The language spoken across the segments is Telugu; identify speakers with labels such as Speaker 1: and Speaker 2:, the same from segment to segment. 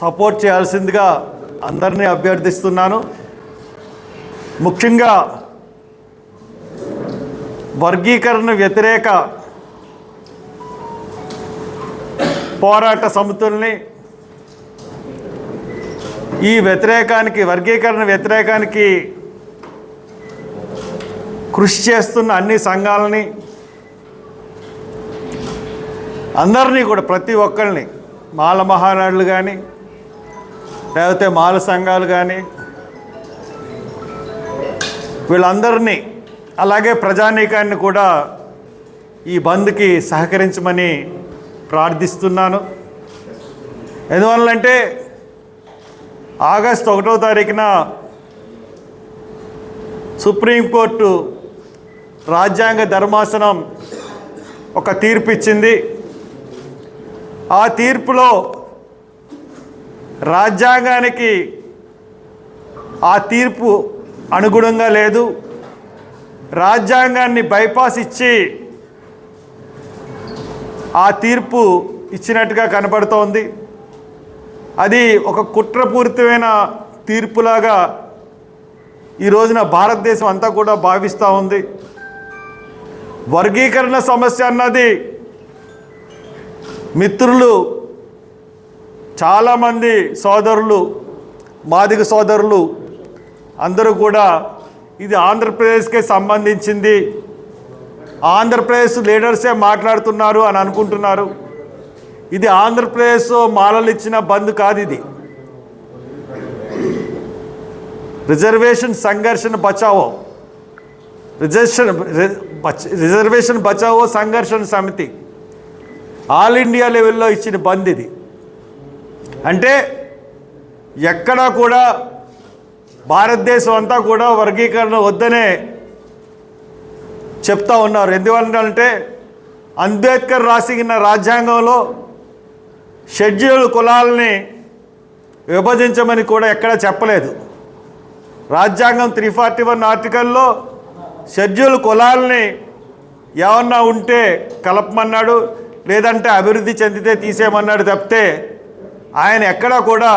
Speaker 1: సపోర్ట్ చేయాల్సిందిగా అందరినీ అభ్యర్థిస్తున్నాను. ముఖ్యంగా వర్గీకరణ వ్యతిరేక పోరాట సమితుల్ని ఈ వ్యతిరేకానికి వర్గీకరణ వ్యతిరేకానికి కృషి చేస్తున్న అన్ని సంఘాలని అందరినీ కూడా ప్రతి ఒక్కరిని మాల మహానాడులు కానీ లేకపోతే మాల సంఘాలు కానీ వీళ్ళందరినీ అలాగే ప్రజానీకాన్ని కూడా ఈ బంద్కి సహకరించమని ప్రార్థిస్తున్నాను. ఎందువల్లంటే ఆగస్ట్ ఒకటో తారీఖున సుప్రీంకోర్టు రాజ్యాంగ ధర్మాసనం ఒక తీర్పు ఇచ్చింది ఆ తీర్పులో రాజ్యాంగానికి ఆ తీర్పు అనుగుణంగా లేదు. రాజ్యాంగాన్ని బైపాస్ ఇచ్చి ఆ తీర్పు ఇచ్చినట్టుగా కనపడుతోంది. అది ఒక కుట్రపూరితమైన తీర్పులాగా ఈ రోజున భారతదేశం అంతా కూడా భావిస్తూ ఉంది. వర్గీకరణ సమస్య అన్నది మిత్రులు చాలామంది సోదరులు మాదిగ సోదరులు అందరూ కూడా ఇది ఆంధ్రప్రదేశ్కే సంబంధించింది. ఆంధ్రప్రదేశ్ లీడర్సే మాట్లాడుతున్నారు అని అనుకుంటున్నారు. ఇది ఆంధ్రప్రదేశ్ మాలలు ఇచ్చిన బంద్ కాదు ఇది. రిజర్వేషన్ సంఘర్షణ బచావో. రిజర్వేషన్ రిజర్వేషన్ బచావో సంఘర్షణ సమితి. ఆల్ ఇండియా లెవెల్లో ఇచ్చిన బంద్ ఇది. అంటే ఎక్కడా కూడా భారతదేశం అంతా కూడా వర్గీకరణ వద్దనే చెప్తా ఉన్నారు. ఎందువల్లంటే అంబేద్కర్ రాసిన రాజ్యాంగంలో షెడ్యూల్ కులాలని విభజించమని కూడా ఎక్కడా చెప్పలేదు. రాజ్యాంగం త్రీ ఫార్టీ వన్ ఆర్టికల్లో షెడ్యూల్ కులాలని ఏమన్నా ఉంటే కలపమన్నాడు లేదంటే అభివృద్ధి చెందితే తీసేయమన్నాడు తప్పితే ఆయన ఎక్కడా కూడా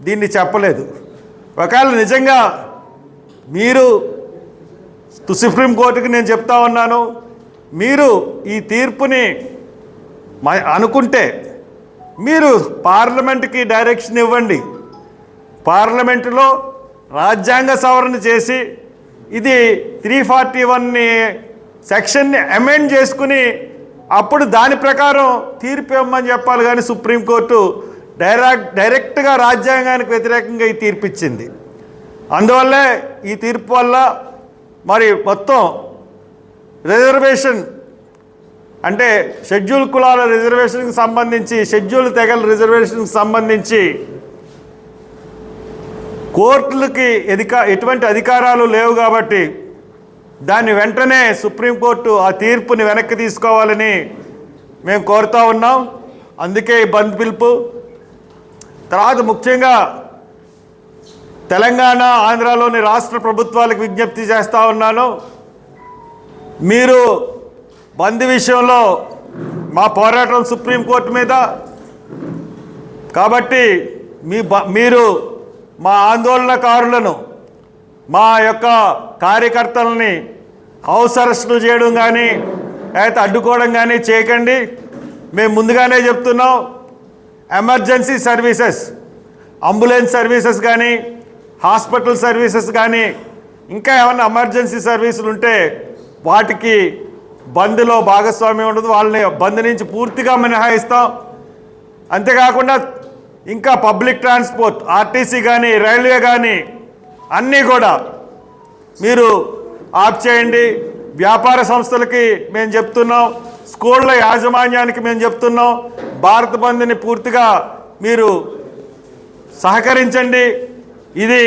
Speaker 1: దీన్ని చెప్పలేదు. ఒకవేళ నిజంగా మీరు సుప్రీంకోర్టుకి నేను చెప్తా ఉన్నాను మీరు ఈ తీర్పుని మ- అనుకుంటే మీరు పార్లమెంట్కి డైరెక్షన్ ఇవ్వండి. పార్లమెంటులో రాజ్యాంగ సవరణ చేసి ఇది త్రీ ఫార్టీ వన్ని సెక్షన్ని అమెండ్ చేసుకుని అప్పుడు దాని ప్రకారం తీర్పు ఇవ్వమని చెప్పాలి కానీ సుప్రీంకోర్టు డైరెక్ట్ డైరెక్ట్గా రాజ్యాంగానికి వ్యతిరేకంగా ఈ తీర్పు ఇచ్చింది అందువల్లే ఈ తీర్పు వల్ల మరి మొత్తం రిజర్వేషన్ అంటే షెడ్యూల్ కులాల రిజర్వేషన్కి సంబంధించి షెడ్యూల్ తెగల రిజర్వేషన్కి సంబంధించి కోర్టులకి ఎదికా ఎటువంటి అధికారాలు లేవు కాబట్టి దాన్ని వెంటనే సుప్రీంకోర్టు ఆ తీర్పుని వెనక్కి తీసుకోవాలని మేము కోరుతా ఉన్నాం. అందుకే ఈ బంద్ పిలుపు. తర్వాత ముఖ్యంగా తెలంగాణ ఆంధ్రాలోని రాష్ట్ర ప్రభుత్వాలకు విజ్ఞప్తి చేస్తూ ఉన్నాను. మీరు బంద్ విషయంలో మా పోరాటం సుప్రీంకోర్టు మీద. కాబట్టి మీ బ- మీరు మా ఆందోళనకారులను మా యొక్క కార్యకర్తలని హౌస్ అరెస్టులు చేయడం కానీ అయితే అడ్డుకోవడం కానీ చేయకండి. మేము ముందుగానే చెప్తున్నాం. ఎమర్జెన్సీ సర్వీసెస్ అంబులెన్స్ సర్వీసెస్ కానీ హాస్పిటల్ సర్వీసెస్ కానీ ఇంకా ఏమైనా ఎమర్జెన్సీ సర్వీసులు ఉంటే వాటికి బంద్లో భాగస్వామ్యం ఉండదు. వాళ్ళని బంద్ నుంచి పూర్తిగా మినహాయిస్తాం. అంతేకాకుండా ఇంకా పబ్లిక్ ట్రాన్స్పోర్ట్ ఆర్టీసీ కానీ రైల్వే కానీ అన్నీ కూడా మీరు ఆఫ్ చేయండి. వ్యాపార సంస్థలకి మేము చెప్తున్నాం. స్కూళ్ళ యాజమాన్యానికి మేము చెప్తున్నాం. భారత బంద్ని పూర్తిగా మీరు సహకరించండి. ఇది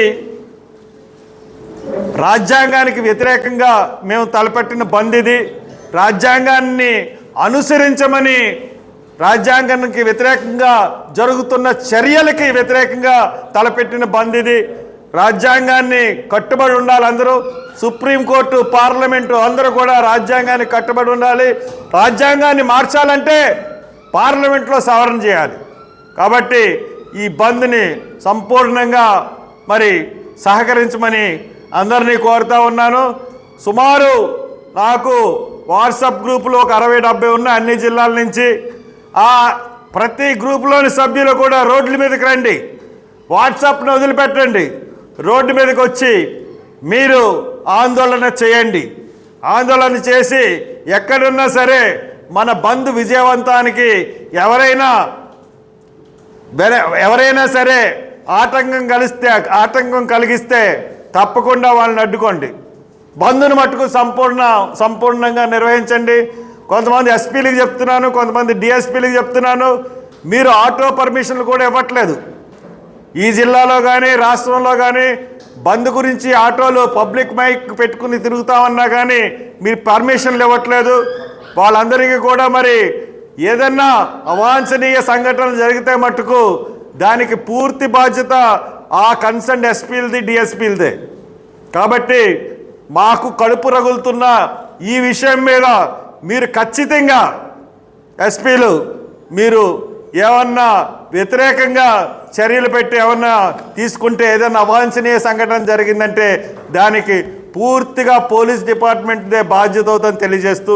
Speaker 1: రాజ్యాంగానికి వ్యతిరేకంగా మేము తలపెట్టిన బంద్ ఇది. రాజ్యాంగాన్ని అనుసరించమని రాజ్యాంగానికి వ్యతిరేకంగా జరుగుతున్న చర్యలకి వ్యతిరేకంగా తలపెట్టిన బంద్ ఇది. రాజ్యాంగాన్ని కట్టుబడి ఉండాలి అందరూ. సుప్రీంకోర్టు పార్లమెంటు అందరూ కూడా రాజ్యాంగాన్ని కట్టుబడి ఉండాలి. రాజ్యాంగాన్ని మార్చాలంటే పార్లమెంట్లో సవరణ చేయాలి. కాబట్టి ఈ బంద్ని సంపూర్ణంగా మరి సహకరించమని అందరినీ కోరుతా ఉన్నాను. సుమారు నాకు వాట్సాప్ గ్రూపులో ఒక అరవై డెబ్బై ఉన్న అన్ని జిల్లాల నుంచి ఆ ప్రతి గ్రూపులోని సభ్యులు కూడా రోడ్ల మీదకి రండి. వాట్సాప్ను వదిలిపెట్టండి. రోడ్డు మీదకి వచ్చి మీరు ఆందోళన చేయండి. ఆందోళన చేసి ఎక్కడున్నా సరే మన బంద్ విజయవంతానికి ఎవరైనా ఎవరైనా సరే ఆటంకం కలిస్తే ఆటంకం కలిగిస్తే తప్పకుండా వాళ్ళని అడ్డుకోండి. బంధుని మట్టుకు సంపూర్ణ సంపూర్ణంగా నిర్వహించండి. కొంతమంది ఎస్పీలకు చెప్తున్నాను కొంతమంది డిఎస్పీలకు చెప్తున్నాను. మీరు ఆటో పర్మిషన్లు కూడా ఇవ్వట్లేదు. ఈ జిల్లాలో కానీ రాష్ట్రంలో కానీ బంద్ గురించి ఆటోలు పబ్లిక్ మైక్ పెట్టుకుని తిరుగుతామన్నా కానీ మీరు పర్మిషన్లు ఇవ్వట్లేదు. వాళ్ళందరికీ కూడా మరి ఏదన్నా అవాంఛనీయ సంఘటనలు జరిగితే మట్టుకు దానికి పూర్తి బాధ్యత ఆ కన్సర్న్ ఎస్పీలది డిఎస్పీలదే. కాబట్టి మాకు కడుపు రగులుతున్న ఈ విషయం మీద మీరు ఖచ్చితంగా ఎస్పీలు మీరు ఏమన్నా వ్యతిరేకంగా చర్యలు పెట్టి ఏమన్నా తీసుకుంటే ఏదైనా అవాంఛనీయ సంఘటన జరిగిందంటే దానికి పూర్తిగా పోలీస్ డిపార్ట్మెంట్దే బాధ్యత అవుతుందని తెలియజేస్తూ